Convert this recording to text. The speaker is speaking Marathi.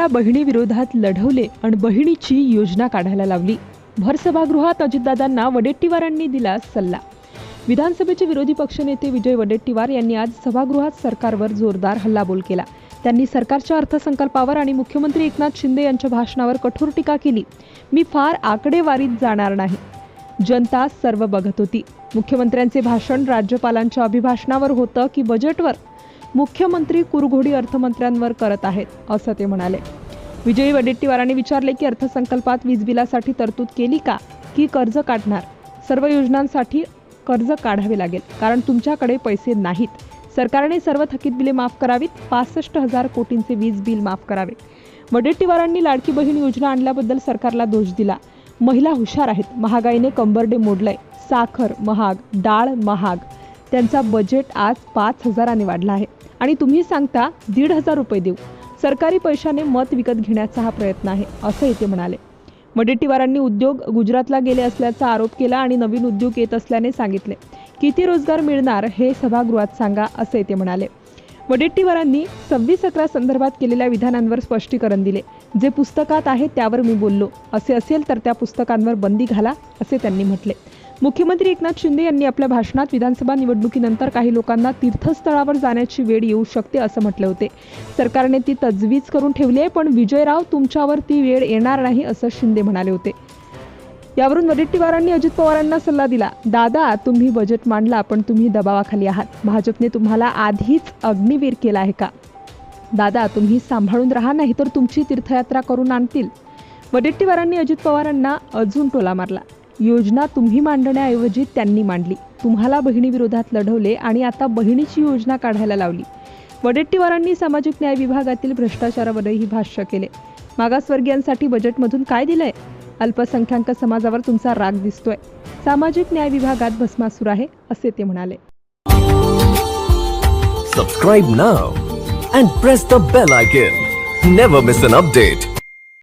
तुम्हाला बहिणीविरोधात लढवले आणि बहिणीची योजना काढायला लावली. भर सभागृहात अजितदादांना वडेट्टीवारांनी दिला सल्ला. विधानसभेचे विरोधी पक्षनेते विजय वडेट्टीवार यांनी आज सभागृहात सरकारवर जोरदार हल्लाबोल केला. त्यांनी सरकारच्या अर्थसंकल्पावर आणि मुख्यमंत्री एकनाथ शिंदे यांच्या भाषणावर कठोर टीका केली. मी फार आकडेवारीत जाणार नाही. जनता सर्व बघत होती. मुख्यमंत्र्यांचे भाषण राज्यपालांच्या अभिभाषणावर होतं की बजेटवर? मुख्यमंत्री कुरघोडी अर्थमंत्र्यांवर करत आहेत असं ते म्हणाले. विजयी वडेट्टीवारांनी विचारले की अर्थसंकल्पात वीज बिलासाठी तरतूद केली का की कर्ज काढणार? सर्व योजनांसाठी कर्ज काढावे लागेल कारण तुमच्याकडे पैसे नाहीत. सरकारने सर्व थकीत बिले माफ करावीत पासष्ट हजार कोटींचे वीज बिल माफ करावे. वडेट्टीवारांनी लाडकी बहीण योजना आणल्याबद्दल सरकारला दोष दिला. महिला हुशार आहेत महागाईने कंबरडे मोडलंय साखर महाग डाळ महाग. त्यांचा बजेट आज पाच हजाराने वाढला आहे. आणि तुम्ही सांगता दीड हजार रुपये देऊ. सरकारी पैशाने मत विकत घेण्याचा हा प्रयत्न आहे असंही ते म्हणाले. वडेट्टीवारांनी उद्योग गुजरातला गेले असल्याचा आरोप केला आणि नवीन उद्योग येत असल्याने सांगितले. किती रोजगार मिळणार हे सभागृहात सांगा असे ते म्हणाले. वडेट्टीवारांनी सव्वीस अकरा संदर्भात केलेल्या विधानांवर स्पष्टीकरण दिले. जे पुस्तकात आहे त्यावर मी बोललो. असे असेल तर त्या पुस्तकांवर बंदी घाला असे त्यांनी म्हटले. मुख्यमंत्री एकनाथ शिंदे यांनी आपल्या भाषणात विधानसभा निवडणुकीनंतर काही लोकांना तीर्थस्थळावर जाण्याची वेळ येऊ शकते असं म्हटले होते. सरकारने ती तजवीज करून ठेवली आहे पण विजयराव तुमच्यावर ती वेळ येणार नाही असं शिंदे म्हणाले होते. यावरून वडेट्टीवारांनी अजित पवारांना सल्ला दिला. दादा तुम्ही बजेट मांडला पण तुम्ही दबावाखाली आहात. भाजपने तुम्हाला आधीच अग्निवीर केला आहे का? दादा तुम्ही सांभाळून राहा नाही तर तुमची तीर्थयात्रा करून आणतील. वडेट्टीवारांनी अजित पवारांना अजून टोला मारला. योजना तुम्ही मांडण्याऐवजी त्यांनी मांडली. तुम्हाला बहिणीविरोधात लढवले आणि आता बहिणीची योजना काढायला लावली. वडेट्टीवारांनी सामाजिक न्याय विभागातील भ्रष्टाचारावरही भाष्य केले. मागासवर्गीयांसाठी बजेटमधून काय दिलंय? अल्पसंख्याक समाजावर तुमचा राग दिसतोय. सामाजिक न्याय विभागात भस्मासूर आहे असे ते म्हणाले. Subscribe now and press the bell icon never miss an update